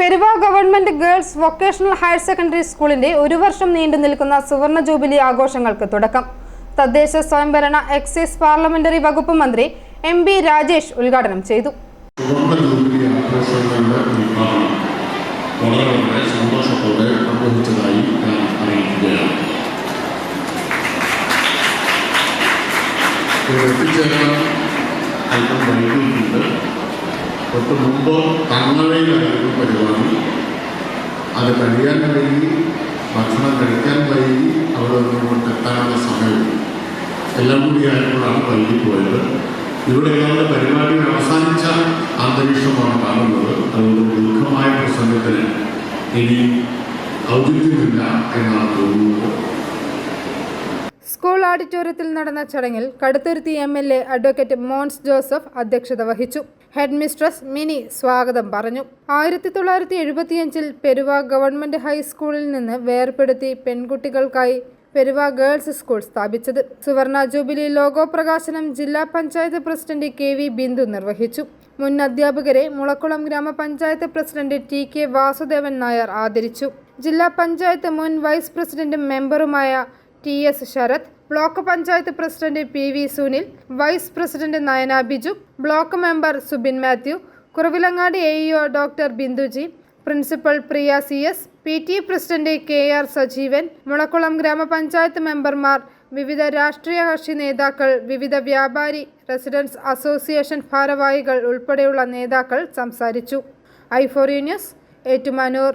Peruva government girls vocational higher secondary സ്കൂളിന്റെ ഒരു വർഷം നീണ്ടു നിൽക്കുന്ന സുവർണ ജൂബിലി ആഘോഷങ്ങൾക്ക് തുടക്കം. തദ്ദേശ സ്വയംഭരണ എക്സൈസ് പാർലമെന്ററി വകുപ്പ് മന്ത്രി എം ബി രാജേഷ് ഉദ്ഘാടനം ചെയ്തു. സുവർണ തൊട്ട് മുമ്പ് കണ്ണവയിലായിരുന്നു പരിപാടി. അത് കഴിയാൻ വൈകി ഭക്ഷണം കഴിക്കാൻ വൈകി അവിടെ നിന്നുകൊണ്ട് എത്താനുള്ള സമയം. എല്ലാം കൂടി ആയപ്പോഴാണ് വൈകി പോയത്. ഇവിടെ ഏതാണ്ട് പരിപാടി അവസാനിച്ച അന്തരീക്ഷമാണ് കാണുന്നത്. അതുകൊണ്ട് ദീർഘമായ പ്രസംഗത്തിന് ഇനി ഔചിത്യമില്ല എന്നാണ് തോന്നുന്നത്. സ്കൂൾ ഓഡിറ്റോറിയത്തിൽ നടന്ന ചടങ്ങിൽ Kaduthuruthy M L A advocate Mons Joseph അധ്യക്ഷത വഹിച്ചു. ഹെഡ് മിസ്ട്രസ് മിനി സ്വാഗതം പറഞ്ഞു. ആയിരത്തി തൊള്ളായിരത്തി എഴുപത്തിയഞ്ചിൽ പെരുവ ഗവൺമെന്റ് ഹൈസ്കൂളിൽ നിന്ന് വേർപെടുത്തി പെൺകുട്ടികൾക്കായി പെരുവ ഗേൾസ് സ്കൂൾ സ്ഥാപിച്ചത്. സുവർണ ജൂബിലി ലോഗോ പ്രകാശനം ജില്ലാ panchayat president K V Bindu നിർവഹിച്ചു. മുൻ അധ്യാപകരെ മുളക്കുളം ഗ്രാമപഞ്ചായത്ത് president T K Vasudevan Nair ആദരിച്ചു. ജില്ലാ പഞ്ചായത്ത് മുൻ വൈസ് പ്രസിഡന്റും മെമ്പറുമായ T S Sarath block panchayat president P V Sunil vice president Nayana Biju block member Subin Mathew Kuravilangad A E O doctor Binduji principal Priya C S P T president K R Sajeevan Mulakulam ഗ്രാമപഞ്ചായത്ത് മെമ്പർമാർ വിവിധ രാഷ്ട്രീയ കക്ഷി നേതാക്കൾ വിവിധ വ്യാപാരി residence association ഭാരവാഹികൾ ഉൾപ്പെടെയുള്ള നേതാക്കൾ സംസാരിച്ചു. ഐഫോറി ന്യൂസ് ഏറ്റുമാനൂർ.